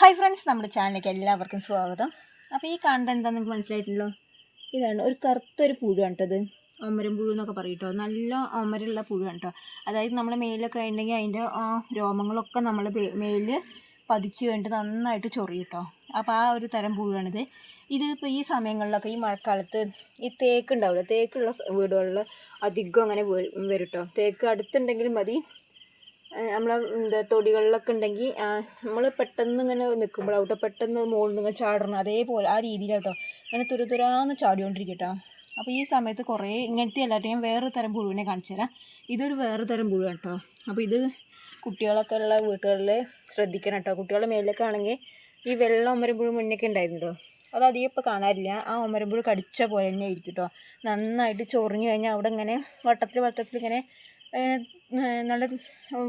Hi friends നമ്മുടെ ചാനലിലേക്ക് എല്ലാവർക്കും സ്വാഗതം. അപ്പോൾ ഈ കാണുന്നത് എന്താണെന്ന് നിങ്ങൾക്ക് മനസ്സിലായിട്ടുണ്ടല്ലോ ഇതാണ് ഒരു കറുത്തൊരു പുഴുവാണ് കേട്ടോ ഇത്. ഒമരം പുഴു എന്നൊക്കെ പറയും നല്ല ഒമരുള്ള പുഴുവാണ് കേട്ടോ. അതായത് നമ്മൾ മേലൊക്കെ ഉണ്ടെങ്കിൽ അതിന്റെ ആ രോമങ്ങളൊക്കെ നമ്മൾ മേലിൽ പതിച്ച് കഴിഞ്ഞിട്ട് നന്നായിട്ട് ചൊറിയും കേട്ടോ. അപ്പോൾ ആ ഒരു തരം പുഴുവാണിത്. ഇത് ഇപ്പോൾ ഈ സമയങ്ങളിലൊക്കെ ഈ മഴക്കാലത്ത് ഈ തേക്ക് ഉണ്ടാവില്ല? തേക്കുള്ള വീടുകളിൽ അധികം അങ്ങനെ വരും കേട്ടോ. തേക്ക് അടുത്തുണ്ടെങ്കിലും മതി. നമ്മളെ എന്താ തൊടികളിലൊക്കെ ഉണ്ടെങ്കിൽ നമ്മൾ പെട്ടെന്ന് ഇങ്ങനെ നിൽക്കുമ്പോൾ അവിടെ പെട്ടെന്ന് മുകളിൽ നിന്ന് ഇങ്ങനെ ചാടണം. അതേപോലെ ആ രീതിയിലാട്ടോ. അങ്ങനെ തുരുതുരാന്ന് ചാടിക്കൊണ്ടിരിക്കും കേട്ടോ അപ്പോൾ ഈ സമയത്ത് കുറേ ഇങ്ങനത്തെ അല്ലാട്ട് ഞാൻ വേറൊരു തരം പുഴുവിനെ കാണിച്ചു തരാം ഇതൊരു വേറെ തരം പുഴു കേട്ടോ അപ്പോൾ ഇത് കുട്ടികളൊക്കെ ഉള്ള വീട്ടുകളിൽ ശ്രദ്ധിക്കണം കേട്ടോ കുട്ടികളുടെ മേലൊക്കെ ആണെങ്കിൽ ഈ വെള്ള ഒമരമ്പുഴ മുന്നൊക്കെ ഉണ്ടായിരുന്നു കേട്ടോ അത് അധികം ഇപ്പോൾ കാണാറില്ല. ആ ഒമരമ്പുഴ കടിച്ച പോലെ തന്നെ ആയിരിക്കും കേട്ടോ നന്നായിട്ട് ചൊറിഞ്ഞു കഴിഞ്ഞാൽ അവിടെ ഇങ്ങനെ വട്ടത്തിൽ വട്ടത്തിൽ ഇങ്ങനെ നല്ല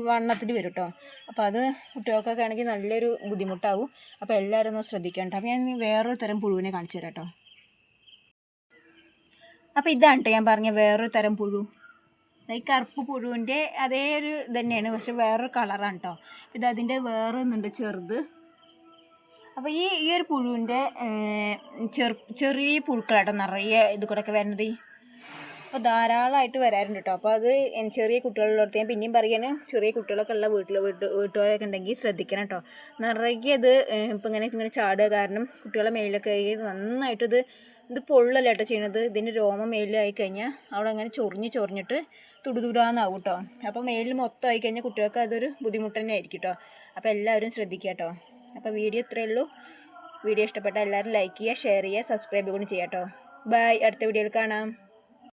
വണ്ണത്തിൽ വരും കേട്ടോ അപ്പോൾ അത് കുട്ടികൾക്കൊക്കെ ആണെങ്കിൽ നല്ലൊരു ബുദ്ധിമുട്ടാവും. അപ്പോൾ എല്ലാവരും ഒന്ന് ശ്രദ്ധിക്കണം അപ്പോൾ ഞാൻ വേറൊരു തരം പുഴുവിനെ കാണിച്ചു തരാം കേട്ടോ അപ്പോൾ ഇതാണ് കേട്ടോ ഞാൻ പറഞ്ഞ വേറൊരു തരം പുഴു. ഈ കറുപ്പ് പുഴുവിന്റെ അതേ ഒരു തന്നെയാണ് പക്ഷെ വേറൊരു കളറാണ് കേട്ടോ ഇത് അതിന്റെ വേറെ ഒന്നുണ്ട് ചെറുത്. അപ്പോൾ ഈ ഈ ഒരു പുഴുവിന്റെ ചെറു ചെറിയ പുഴുക്കളാട്ടോ നിറയെ ഇത് കൂടെയൊക്കെ വരുന്നത്. അപ്പോൾ ധാരാളമായിട്ട് വരാറുണ്ട് കേട്ടോ അപ്പോൾ അത് ചെറിയ കുട്ടികളിലോടത്ത് ഞാൻ പിന്നെയും പറയാണ് ചെറിയ കുട്ടികളൊക്കെ ഉള്ള വീട്ടിൽ വീട്ട് വീട്ടുകാരൊക്കെ ഉണ്ടെങ്കിൽ ശ്രദ്ധിക്കണം കേട്ടോ നിറയെ അത് ഇപ്പം ഇങ്ങനെ ഇങ്ങനെ ചാടുക കാരണം കുട്ടികളെ മേലൊക്കെ നന്നായിട്ട് ഇത് ഇത് പൊള്ളല്ല കേട്ടോ ചെയ്യണത്. ഇതിന്റെ രോമം മേലിലായി കഴിഞ്ഞാൽ അവിടെ അങ്ങനെ ചൊറിഞ്ഞ് ചൊറിഞ്ഞിട്ട് തുടുതുടാന്നാവും കേട്ടോ അപ്പോൾ മേലിൽ മൊത്തം ആയി കഴിഞ്ഞാൽ കുട്ടികൾക്ക് അതൊരു ബുദ്ധിമുട്ട് തന്നെ ആയിരിക്കും കേട്ടോ അപ്പോൾ എല്ലാവരും ശ്രദ്ധിക്കുക കേട്ടോ അപ്പോൾ വീഡിയോ ഇത്രയേ ഉള്ളൂ. വീഡിയോ ഇഷ്ടപ്പെട്ട എല്ലാവരും ലൈക്ക് ചെയ്യുക ഷെയർ ചെയ്യുക സബ്സ്ക്രൈബ് കൂടി ചെയ്യാം കേട്ടോ ബൈ അടുത്ത വീഡിയോയിൽ കാണാം.